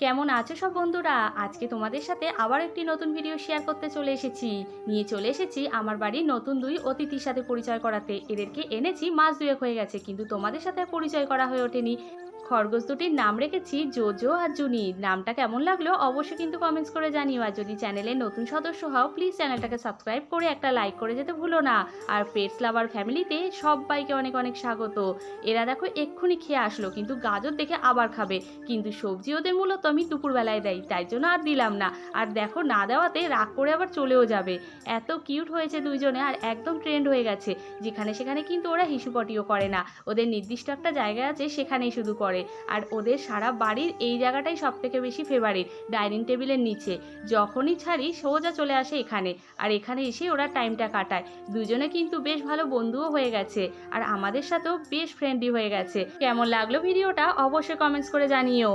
কেমন আছো সব বন্ধুরা? আজকে তোমাদের সাথে আবার একটি নতুন ভিডিও শেয়ার করতে চলে এসেছি। নিয়ে চলে এসেছি আমার বাড়ির নতুন দুই অতিথির সাথে পরিচয় করাতে। এদেরকে এনেছি মাস দুয়েক হয়ে গেছে, কিন্তু তোমাদের সাথে পরিচয় করা হয়ে ওঠেনি। খরগোশ দুটির নাম রেখেছি জোজো আর জুনি। নামটা কেমন লাগল অবশ্যই কিন্তু কমেন্টস করে জানিও। আর যদি চ্যানেলে নতুন সদস্য হও প্লিজ চ্যানেলটাকে সাবস্ক্রাইব করে একটা লাইক করে যেতে ভুলো না। আর পেটস লাভার ফ্যামিলিতে সবাইকে অনেক অনেক স্বাগত। এরা দেখো এক্ষুনি খেয়ে আসলো, কিন্তু গাজর দেখে আবার খাবে। কিন্তু সবজি ওদের মূলত আমি দুপুরবেলায় দেই, তাই জন্য আর দিলাম না। আর দেখো না দেওয়াতে রাগ করে আবার চলেও যাবে। এত কিউট হয়েছে দুইজনে আর একদম ট্রেন্ড হয়ে গেছে। যেখানে সেখানে কিন্তু ওরা হিসুপটিও করে না। ওদের নির্দিষ্ট একটা জায়গা আছে, সেখানেই শুধু করে। আর ওদের সারা বাড়ির এই জায়গাটাই সব থেকে বেশি ফেভারিট ডাইনিং টেবিলের নিচে। যখনই ছাড়ি সোজা চলে আসে এখানে। আর এখানে এসে ওরা টাইমটা কাটায়। দুজনে কিন্তু বেশ ভালো বন্ধুও হয়ে গেছে। আর আমাদের সাথেও বেশ ফ্রেন্ডলি হয়ে গেছে। কেমন লাগল ভিডিওটা অবশ্যই কমেন্টস করে জানিও।